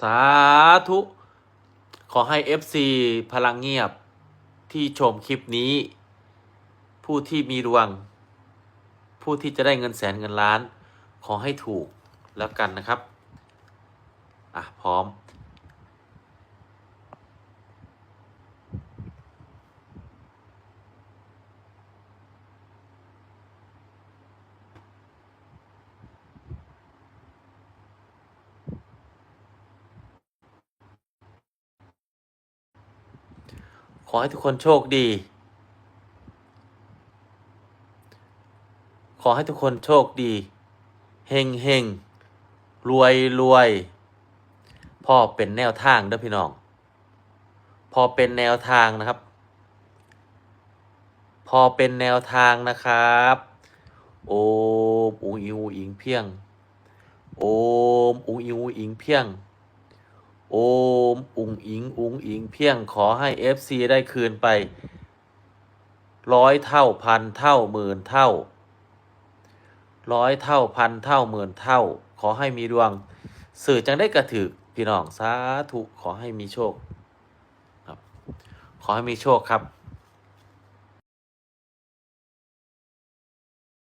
สาธุ ขอให้ FC พลังเงียบที่ชมคลิปนี้ ผู้ที่มีดวง ผู้ที่จะได้เงินแสนเงินล้าน ขอให้ถูกแล้วกันนะครับ อะ พร้อม ขอให้ทุกคนโชคดี ขอให้ทุกคนโชคดี เฮงเฮงรวยรวยพ่อเป็นแนวทางเด้อพี่น้อง พอเป็นแนวทางนะครับ พอเป็นแนวทางนะครับ โอมอุงอิงอูอิงเพียง โอมอุงอิงอุงอิงเพียง โอ มอุงอิงอุงอิงเพียงขอให้ FC ได้คืนไปร้อยเท่าพันเท่าหมื่นเท่าร้อยเท่าพันเท่าหมื่นเท่า ขอให้มีดวง สื่อจังได้กระถือพี่น้องสาธุขอให้มีโชค ครับ ขอให้มีโชคครับ